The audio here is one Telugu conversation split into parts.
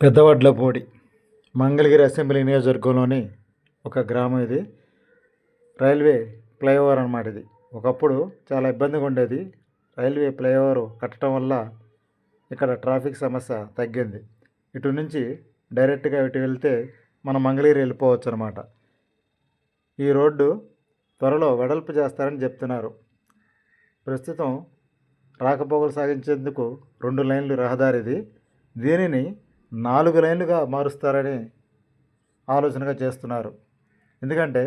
పెద్దవడ్లపూడి మంగళగిరి అసెంబ్లీ నియోజకవర్గంలోని ఒక గ్రామం ఇది. రైల్వే ఫ్లైఓవర్ అన్నమాట ఇది. ఒకప్పుడు చాలా ఇబ్బందిగా ఉండేది. రైల్వే ఫ్లైఓవర్ కట్టడం వల్ల ఇక్కడ ట్రాఫిక్ సమస్య తగ్గింది. ఇటు నుంచి డైరెక్ట్గా ఇటు వెళ్తే మనం మంగళగిరి వెళ్ళిపోవచ్చు అనమాట ఈ రోడ్డు త్వరలో వెడల్పు చేస్తారని చెప్తున్నారు. ప్రస్తుతం రాకపోకలు సాగించేందుకు రెండు లైన్లు రహదారిది. దీనిని నాలుగు లైన్లుగా మారుస్తారని ఆలోచనగా చేస్తున్నారు. ఎందుకంటే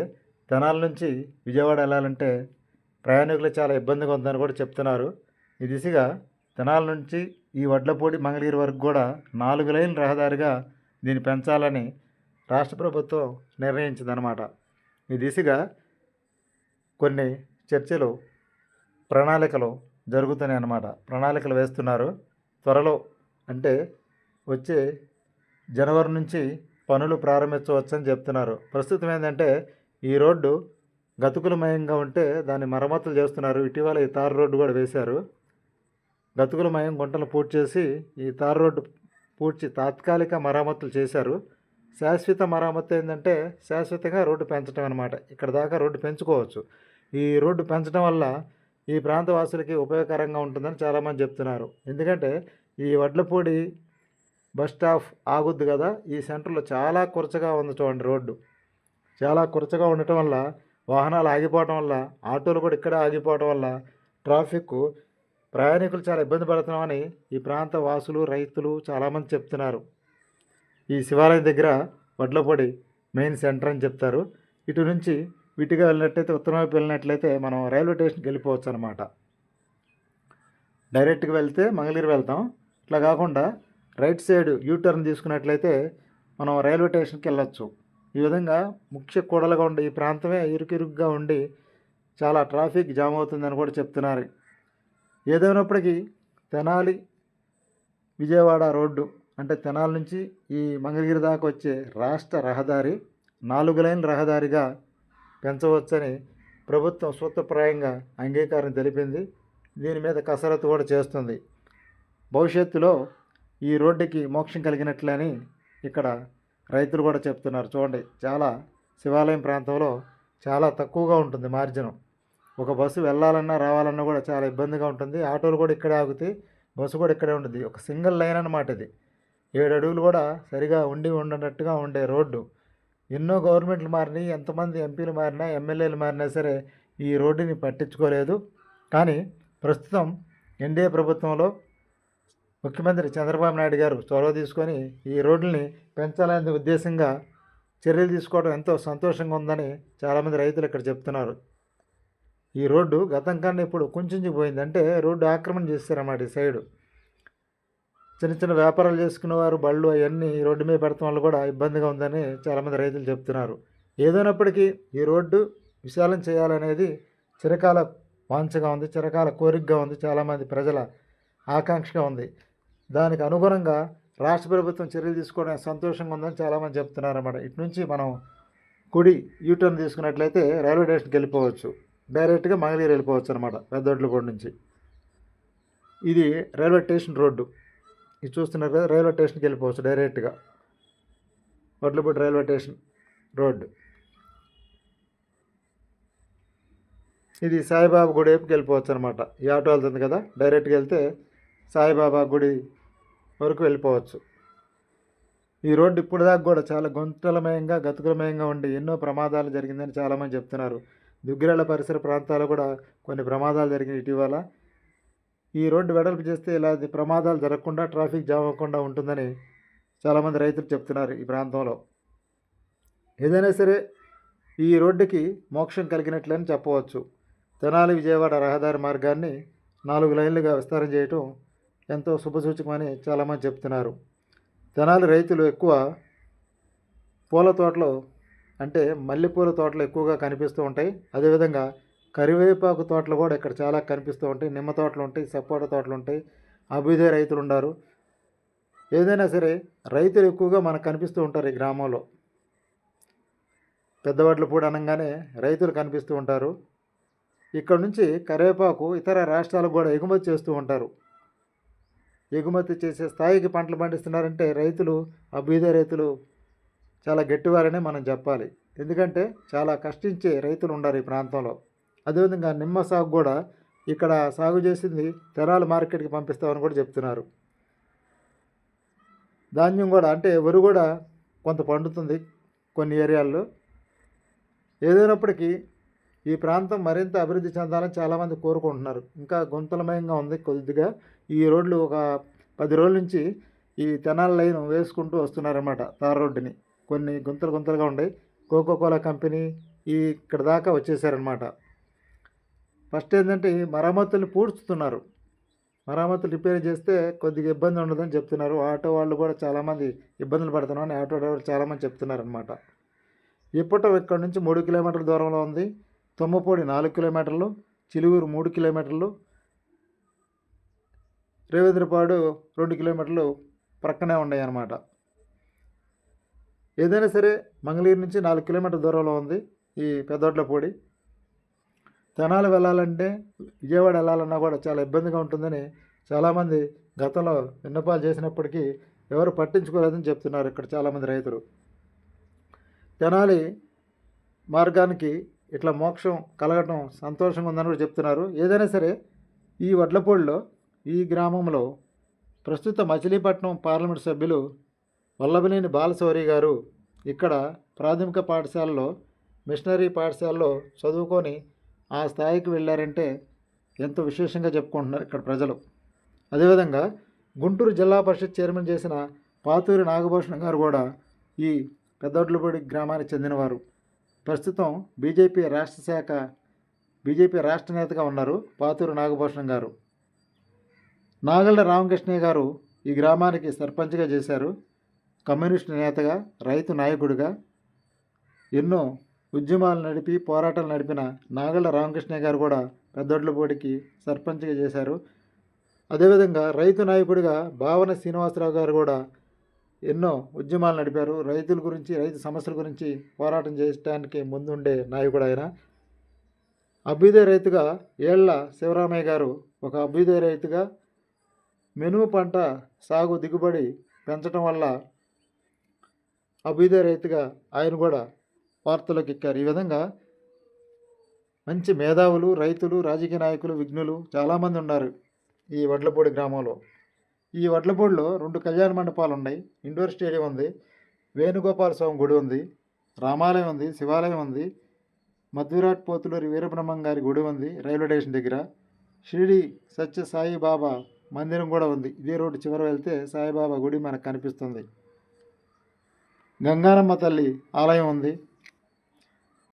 తెనాల నుంచి విజయవాడ వెళ్ళాలంటే ప్రయాణికులు చాలా ఇబ్బందిగా ఉందని కూడా చెప్తున్నారు. ఈ దిశగా తెనాల నుంచి ఈ వడ్లపూడి మంగళగిరి వరకు కూడా నాలుగు లైన్ల రహదారిగా దీన్ని పెంచాలని రాష్ట్ర ప్రభుత్వం నిర్ణయించిందనమాట ఈ దిశగా కొన్ని చర్చలు ప్రణాళికలు జరుగుతున్నాయి అన్నమాట ప్రణాళికలు వేస్తున్నారు. త్వరలో అంటే వచ్చే జనవరి నుంచి పనులు ప్రారంభించవచ్చని చెప్తున్నారు. ప్రస్తుతం ఏంటంటే ఈ రోడ్డు గతుకులమయంగా ఉంటే దాన్ని మరమ్మతులు చేస్తున్నారు. ఇటీవల ఈ తార్ రోడ్డు కూడా వేశారు. గతుకులమయం గుంటలు పూర్తి చేసి ఈ తార్ రోడ్డు పూడ్చి తాత్కాలిక మరమ్మతులు చేశారు. శాశ్వత మరమ్మతు ఏంటంటే శాశ్వతంగా రోడ్డు పెంచడం అనమాట ఇక్కడ దాకా రోడ్డు పెంచుకోవచ్చు. ఈ రోడ్డు పెంచడం వల్ల ఈ ప్రాంత వాసులకి ఉపయోగకరంగా ఉంటుందని చాలామంది చెప్తున్నారు. ఎందుకంటే ఈ వడ్లపూడి బస్ స్టాప్ ఆగుద్ది కదా ఈ సెంటర్లో చాలా కురచగా ఉంది చూడండి రోడ్డు. చాలా కురచగా ఉండటం వల్ల వాహనాలు ఆగిపోవటం వల్ల ఆటోలు కూడా ఇక్కడే ఆగిపోవటం వల్ల ట్రాఫిక్ ప్రయాణికులు చాలా ఇబ్బంది పడుతున్నామని ఈ ప్రాంత వాసులు రైతులు చాలామంది చెప్తున్నారు. ఈ శివాలయం దగ్గర వడ్లపొడి మెయిన్ సెంటర్ అని చెప్తారు. ఇటు నుంచి విటిగా వెళ్ళినట్టయితే ఉత్తరం వైపు వెళ్ళినట్లయితే మనం రైల్వే స్టేషన్కి వెళ్ళిపోవచ్చు అనమాట డైరెక్ట్గా వెళ్తే మంగళగిరి వెళ్తాం. ఇట్లా కాకుండా రైట్ సైడ్ యూటర్న్ తీసుకున్నట్లయితే మనం రైల్వే స్టేషన్కి వెళ్ళొచ్చు. ఈ విధంగా ముఖ్య కూడలుగా ఉండే ఈ ప్రాంతమే ఇరుకిరుగ్గా ఉండి చాలా ట్రాఫిక్ జామ్ అవుతుందని కూడా చెప్తున్నారు. ఏదైనప్పటికీ తెనాలి విజయవాడ రోడ్డు అంటే తెనాలి నుంచి ఈ మంగళగిరి దాకా వచ్చే రాష్ట్ర రహదారి నాలుగు లైన్ రహదారిగా పెంచవచ్చని ప్రభుత్వం సూత్రప్రాయంగా అంగీకారం తెలిపింది. దీని మీద కసరత్తు కూడా చేస్తుంది. భవిష్యత్తులో ఈ రోడ్డుకి మోక్షం కలిగినట్లని ఇక్కడ రైతులు కూడా చెప్తున్నారు. చూడండి చాలా శివాలయం ప్రాంతంలో చాలా తక్కువగా ఉంటుంది మార్జినం. ఒక బస్సు వెళ్ళాలన్నా రావాలన్నా కూడా చాలా ఇబ్బందిగా ఉంటుంది. ఆటోలు కూడా ఇక్కడే ఆగుతాయి బస్సు కూడా ఇక్కడే ఉంటుంది. ఒక సింగిల్ లైన్ అన్నమాట ఇది. ఏడు అడుగులు కూడా సరిగా ఉండి ఉండనట్టుగా ఉండే రోడ్డు. ఎన్నో గవర్నమెంట్లు మారినాయి ఎంతమంది ఎంపీలు మారినా ఎమ్మెల్యేలు మారినా సరే ఈ రోడ్డుని పట్టించుకోలేదు. కానీ ప్రస్తుతం ఎన్డీఏ ప్రభుత్వంలో ముఖ్యమంత్రి చంద్రబాబు నాయుడు గారు చొరవ తీసుకొని ఈ రోడ్లని పెంచాలనే ఉద్దేశంగా చర్యలు తీసుకోవడం ఎంతో సంతోషంగా ఉందని చాలామంది రైతులు ఇక్కడ చెప్తున్నారు. ఈ రోడ్డు గతం కన్నా ఇప్పుడు కుంచుకుపోయింది అంటే రోడ్డు ఆక్రమణ చేస్తారన్నమాట ఈ సైడు. చిన్న చిన్న వ్యాపారాలు చేసుకునేవారు బళ్ళు అవన్నీ ఈ రోడ్డు మీద పెడతాం వల్ల కూడా ఇబ్బందిగా ఉందని చాలామంది రైతులు చెప్తున్నారు. ఏదైనప్పటికీ ఈ రోడ్డు విశాలం చేయాలనేది చిరకాల వాంఛగా ఉంది చిరకాల కోరికగా ఉంది చాలామంది ప్రజల ఆకాంక్షగా ఉంది. దానికి అనుగుణంగా రాష్ట్ర ప్రభుత్వం చర్యలు తీసుకోవడానికి సంతోషంగా ఉందని చాలామంది చెప్తున్నారు అన్నమాట ఇటు నుంచి మనం కుడి యూటర్న్ తీసుకున్నట్లయితే రైల్వే స్టేషన్కి వెళ్ళిపోవచ్చు. డైరెక్ట్గా మంగళగిరి వెళ్ళిపోవచ్చు అనమాట పెద్దొడ్లగూడ నుంచి. ఇది రైల్వే స్టేషన్ రోడ్డు. ఇది చూస్తున్నారు కదా రైల్వే స్టేషన్కి వెళ్ళిపోవచ్చు డైరెక్ట్గా. Vadlapudi railway station road. ఇది సాయిబాబా గుడి వైపుకి వెళ్ళిపోవచ్చు అనమాట ఈ ఆటో వెళ్తుంది కదా డైరెక్ట్గా వెళ్తే సాయిబాబా గుడి వరకు వెళ్ళిపోవచ్చు. ఈ రోడ్డు ఇప్పుడు దాకా కూడా చాలా గుంతలమయంగా గతుకులమయంగా ఉండి ఎన్నో ప్రమాదాలు జరిగిందని చాలామంది చెప్తున్నారు. దుగ్గిరాల పరిసర ప్రాంతాల్లో కూడా కొన్ని ప్రమాదాలు జరిగినాయి ఇటీవల. ఈ రోడ్డు వెడల్పు చేస్తే ఇలాంటి ప్రమాదాలు జరగకుండా ట్రాఫిక్ జామ్ అవ్వకుండా ఉంటుందని చాలామంది రైతులు చెప్తున్నారు ఈ ప్రాంతంలో. ఏదైనా సరే ఈ రోడ్డుకి మోక్షం కలిగినట్లని చెప్పవచ్చు. తెనాలి విజయవాడ రహదారి మార్గాన్ని నాలుగు లైన్లుగా విస్తారం చేయటం ఎంతో శుభసూచకమని చాలామంది చెప్తున్నారు. తెనాలి రైతులు ఎక్కువ పూల తోటలు అంటే మల్లెపూల తోటలు ఎక్కువగా కనిపిస్తూ ఉంటాయి. అదేవిధంగా కరివేపాకు తోటలు కూడా ఇక్కడ చాలా కనిపిస్తూ ఉంటాయి. నిమ్మ తోటలు ఉంటాయి సపోటా తోటలు ఉంటాయి. అభ్యుదయ రైతులు ఉన్నారు. ఏదైనా సరే రైతులు ఎక్కువగా మనకు కనిపిస్తూ ఉంటారు ఈ గ్రామంలో. పెద్దవాడ్ల పూడి అనగానే రైతులు కనిపిస్తూ ఉంటారు. ఇక్కడ నుంచి కరివేపాకు ఇతర రాష్ట్రాలకు కూడా ఎగుమతి చేస్తూ ఉంటారు. ఎగుమతి చేసే స్థాయికి పంటలు పండిస్తున్నారంటే రైతులు ఆ బీద రైతులు చాలా గట్టివారనే మనం చెప్పాలి. ఎందుకంటే చాలా కష్టించే రైతులు ఉన్నారు ఈ ప్రాంతంలో. అదేవిధంగా నిమ్మ సాగు కూడా ఇక్కడ సాగు చేసింది తెనాలి మార్కెట్కి పంపిస్తామని కూడా చెప్తున్నారు. ధాన్యం కూడా అంటే వరి కూడా కొంత పండుతుంది కొన్ని ఏరియాల్లో. ఏదైనప్పటికీ ఈ ప్రాంతం మరింత అభివృద్ధి చెందాలని చాలామంది కోరుకుంటున్నారు. ఇంకా గుంతలమయంగా ఉంది కొద్దిగా. ఈ రోడ్లు ఒక పది రోజుల నుంచి ఈ తెనాల లైన్ వేసుకుంటూ వస్తున్నారన్నమాట తార రోడ్డుని. కొన్ని గుంతలు గుంతలుగా ఉన్నాయి. కోకో కోలా కంపెనీ ఈ ఇక్కడ దాకా వచ్చేసారనమాట ఫస్ట్ ఏంటంటే ఈ పూడ్చుతున్నారు. మరమ్మతులు రిపేర్ చేస్తే కొద్దిగా ఇబ్బంది ఉండదని చెప్తున్నారు. ఆటో వాళ్ళు కూడా చాలామంది ఇబ్బందులు పడుతున్నారని ఆటో డ్రైవర్ చాలామంది చెప్తున్నారనమాట ఇప్పటం ఇక్కడ నుంచి మూడు కిలోమీటర్ల దూరంలో ఉంది. తుమ్మపూడి నాలుగు కిలోమీటర్లు చిలువూరు మూడు కిలోమీటర్లు రేవేంద్రపాడు రెండు కిలోమీటర్లు ప్రక్కనే ఉన్నాయి అన్నమాట ఏదైనా సరే మంగళగిరి నుంచి నాలుగు కిలోమీటర్ల దూరంలో ఉంది ఈ పెద్దోట్లపూడి తెనాలి వెళ్ళాలంటే విజయవాడ వెళ్ళాలన్నా కూడా చాలా ఇబ్బందిగా ఉంటుందని చాలామంది గతంలో విన్నపాలు చేసినప్పటికీ ఎవరు పట్టించుకోలేదని చెప్తున్నారు ఇక్కడ చాలామంది రైతులు. తెనాలి మార్గానికి ఇట్లా మోక్షం కలగటం సంతోషంగా ఉందని కూడా చెప్తున్నారు. ఏదైనా సరే ఈ వడ్లపూడిలో ఈ గ్రామంలో ప్రస్తుత మచిలీపట్నం పార్లమెంట్ సభ్యులు వల్లభనేని బాలశౌరి గారు ఇక్కడ ప్రాథమిక పాఠశాలలో మిషనరీ పాఠశాలలో చదువుకొని ఆ స్థాయికి వెళ్ళారంటే ఎంతో విశేషంగా చెప్పుకుంటున్నారు ఇక్కడ ప్రజలు. అదేవిధంగా గుంటూరు జిల్లా పరిషత్ చైర్మన్ చేసిన పాతూరి నాగభూషణం గారు కూడా ఈ పెద్దొడ్లపూడి గ్రామానికి చెందినవారు. ప్రస్తుతం బీజేపీ రాష్ట్ర శాఖ బీజేపీ రాష్ట్ర నేతగా ఉన్నారు పాతూరు నాగభూషణం గారు. నాగళ్ళ రామకృష్ణయ్య గారు ఈ గ్రామానికి సర్పంచ్గా చేశారు. కమ్యూనిస్టు నేతగా రైతు నాయకుడిగా ఎన్నో ఉద్యమాలు నడిపి పోరాటాలు నడిపిన నాగళ్ళ రామకృష్ణయ్య గారు కూడా పెద్దొడ్లపూడికి సర్పంచ్గా చేశారు. అదేవిధంగా రైతు నాయకుడిగా భావన శ్రీనివాసరావు గారు కూడా ఎన్నో ఉద్యమాలు నడిపారు. రైతుల గురించి రైతు సమస్యల గురించి పోరాటం చేయడానికి ముందుండే నాయకుడు ఆయన. అభ్యుదయ రైతుగా ఏళ్ళ శివరామయ్య గారు ఒక అభ్యుదయ రైతుగా మెనుము పంట సాగు దిగుబడి పెంచడం వల్ల అభ్యుదయ రైతుగా ఆయన కూడా వార్తలోకి ఎక్కారు. ఈ విధంగా మంచి మేధావులు రైతులు రాజకీయ నాయకులు విఘ్నులు చాలామంది ఉన్నారు ఈ వడ్లపూడి గ్రామంలో. ఈ వడ్లపూడిలో రెండు కళ్యాణ మండపాలు ఉన్నాయి. ఇండోర్ స్టేడియం ఉంది. వేణుగోపాల స్వామి గుడి ఉంది. రామాలయం ఉంది. శివాలయం ఉంది. మధురాట్ పోతులూరి వీరబ్రహ్మం గారి గుడి ఉంది రైల్వే స్టేషన్ దగ్గర. షిరిడి సత్య సాయిబాబా మందిరం కూడా ఉంది. ఇదే రోడ్డు చివర వెళ్తే సాయిబాబా గుడి మనకు కనిపిస్తుంది. గంగారమ్మ తల్లి ఆలయం ఉంది.